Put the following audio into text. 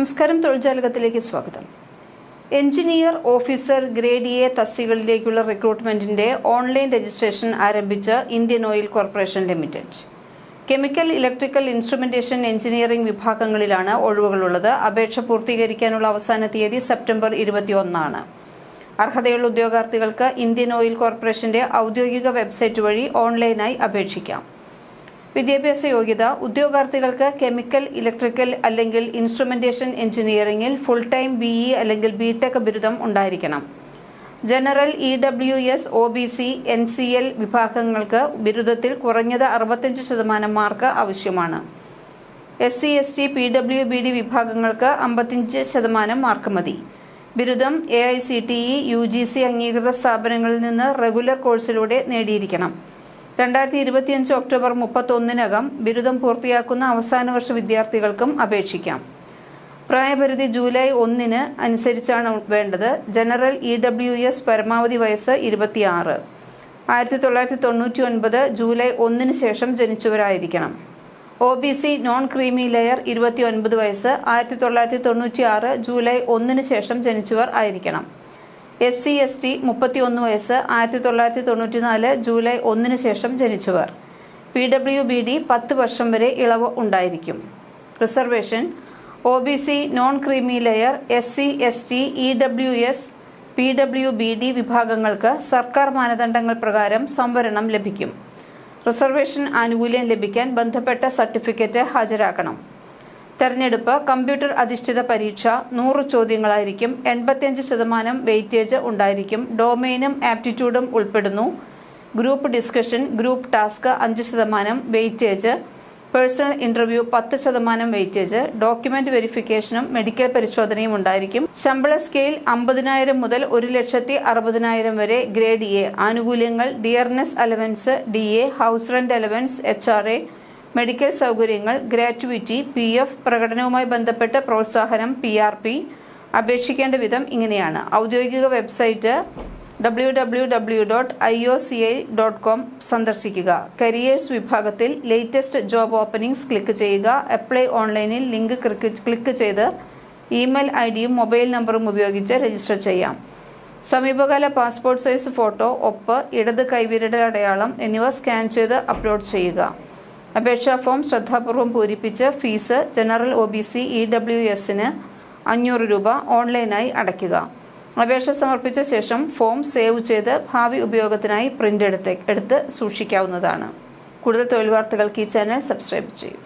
നമസ്കാരം തൊഴിൽജാലകത്തിലേക്ക് സ്വാഗതം. എഞ്ചിനീയർ ഓഫീസർ ഗ്രേഡ് എ തസ്തികളിലേക്കുള്ള റിക്രൂട്ട്മെന്റിന്റെ ഓൺലൈൻ രജിസ്ട്രേഷൻ ആരംഭിച്ച Indian Oil Corporation Limited. Chemical electrical instrumentation engineering വിഭാഗങ്ങളിലാണ് ഒഴിവുകളുള്ളത്. അപേക്ഷ പൂർത്തീകരിക്കാനുള്ള അവസാന തീയതി സെപ്റ്റംബർ ഇരുപത്തിയൊന്നാണ്. അർഹതയുള്ള ഉദ്യോഗാർത്ഥികൾക്ക് ഇന്ത്യൻ ഓയിൽ കോർപ്പറേഷന്റെ ഔദ്യോഗിക വെബ്സൈറ്റ് വഴി ഓൺലൈനായി അപേക്ഷിക്കാം. വിദ്യാഭ്യാസ യോഗ്യത ഉദ്യോഗാർത്ഥികൾക്ക് കെമിക്കൽ ഇലക്ട്രിക്കൽ അല്ലെങ്കിൽ ഇൻസ്ട്രുമെന്റേഷൻ എഞ്ചിനീയറിംഗിൽ ഫുൾ ടൈം ബി ഇ അല്ലെങ്കിൽ ബി ടെക് ബിരുദം ഉണ്ടായിരിക്കണം. General E W S O B C N C L വിഭാഗങ്ങൾക്ക് ബിരുദത്തിൽ കുറഞ്ഞത് അറുപത്തഞ്ച് ശതമാനം മാർക്ക് ആവശ്യമാണ്. S C S T P W B D വിഭാഗങ്ങൾക്ക് അമ്പത്തിയഞ്ച് ശതമാനം മാർക്ക് മതി. ബിരുദം A I C T E U G C അംഗീകൃത സ്ഥാപനങ്ങളിൽ നിന്ന് റെഗുലർ കോഴ്സിലൂടെ നേടിയിരിക്കണം. രണ്ടായിരത്തി ഇരുപത്തിയഞ്ച് ഒക്ടോബർ മുപ്പത്തൊന്നിനകം ബിരുദം പൂർത്തിയാക്കുന്ന അവസാന വർഷ വിദ്യാർത്ഥികൾക്കും അപേക്ഷിക്കാം. പ്രായപരിധി ജൂലൈ ഒന്നിന് അനുസരിച്ചാണ് വേണ്ടത്. ജനറൽ ഇ ഡബ്ല്യു എസ് പരമാവധി വയസ്സ് ഇരുപത്തിയാറ്. ആയിരത്തി തൊള്ളായിരത്തി തൊണ്ണൂറ്റി ഒൻപത് ജൂലൈ ഒന്നിന് ശേഷം ജനിച്ചവരായിരിക്കണം. O B C non creamy layer ഇരുപത്തി ഒൻപത് വയസ്സ് ആയിരത്തി തൊള്ളായിരത്തി തൊണ്ണൂറ്റി ആറ് ജൂലൈ ഒന്നിന് ശേഷം ജനിച്ചവർ ആയിരിക്കണം. എസ് സി എസ് ടി മുപ്പത്തി ഒന്ന് വയസ്സ് ആയിരത്തി തൊള്ളായിരത്തി തൊണ്ണൂറ്റി നാല് ജൂലൈ ഒന്നിന് ശേഷം ജനിച്ചവർ. പി ഡബ്ല്യു ബി ഡി പത്ത് വർഷം വരെ ഇളവ് ഉണ്ടായിരിക്കും. Reservation O B C non creamy layer S C S T E W S P W B D വിഭാഗങ്ങൾക്ക് സർക്കാർ മാനദണ്ഡങ്ങൾ പ്രകാരം സംവരണം ലഭിക്കും. റിസർവേഷൻ ആനുകൂല്യം ലഭിക്കാൻ ബന്ധപ്പെട്ട സർട്ടിഫിക്കറ്റ് ഹാജരാക്കണം. തെരഞ്ഞെടുപ്പ് കമ്പ്യൂട്ടർ അധിഷ്ഠിത പരീക്ഷ നൂറ് ചോദ്യങ്ങളായിരിക്കും എൺപത്തിയഞ്ച് ശതമാനം വെയിറ്റേജ് ഉണ്ടായിരിക്കും ഡൊമൈനും ആപ്റ്റിറ്റ്യൂഡും ഉൾപ്പെടുന്നു. ഗ്രൂപ്പ് ഡിസ്കഷൻ ഗ്രൂപ്പ് ടാസ്ക് അഞ്ച് ശതമാനം വെയിറ്റേജ് പേഴ്സണൽ ഇന്റർവ്യൂ പത്ത് ശതമാനം വെയിറ്റേജ് ഡോക്യുമെന്റ് വെരിഫിക്കേഷനും മെഡിക്കൽ പരിശോധനയും ഉണ്ടായിരിക്കും. ശമ്പള സ്കെയിൽ അമ്പതിനായിരം മുതൽ ഒരു ലക്ഷത്തി അറുപതിനായിരം വരെ ഗ്രേഡ് എ. ആനുകൂല്യങ്ങൾ dearness allowance D A house rent allowance H R A medical സൗകര്യങ്ങൾ ഗ്രാറ്റുവിറ്റി പി എഫ് പ്രകടനവുമായി ബന്ധപ്പെട്ട് പ്രോത്സാഹനം പി ആർ പി. അപേക്ഷിക്കേണ്ട വിധം ഇങ്ങനെയാണ്. ഔദ്യോഗിക website W W W dot I O C I dot com സന്ദർശിക്കുക. കരിയേഴ്സ് വിഭാഗത്തിൽ ലേറ്റസ്റ്റ് ജോബ് ഓപ്പണിംഗ്സ് ക്ലിക്ക് ചെയ്യുക. അപ്ലൈ ഓൺലൈനിൽ ലിങ്ക് ക്ലിക്ക് ചെയ്ത് ഇമെയിൽ ഐ ഡിയും മൊബൈൽ നമ്പറും ഉപയോഗിച്ച് രജിസ്റ്റർ ചെയ്യാം. സമീപകാല പാസ്പോർട്ട് സൈസ് ഫോട്ടോ ഒപ്പ് ഇടത് കൈവിരൽ അടയാളം എന്നിവ സ്കാൻ ചെയ്ത് അപ്ലോഡ് ചെയ്യുക. അപേക്ഷാ ഫോം ശ്രദ്ധാപൂർവം പൂരിപ്പിച്ച് fees general O B C E W എസിന് അഞ്ഞൂറ് രൂപ ഓൺലൈനായി അടയ്ക്കുക. അപേക്ഷ സമർപ്പിച്ച ശേഷം ഫോം സേവ് ചെയ്ത് ഭാവി ഉപയോഗത്തിനായി പ്രിന്റ് എടുത്ത് എടുത്ത് സൂക്ഷിക്കാവുന്നതാണ്. കൂടുതൽ തൊഴിൽ വാർത്തകൾക്ക് ഈ ചാനൽ സബ്സ്ക്രൈബ് ചെയ്യും.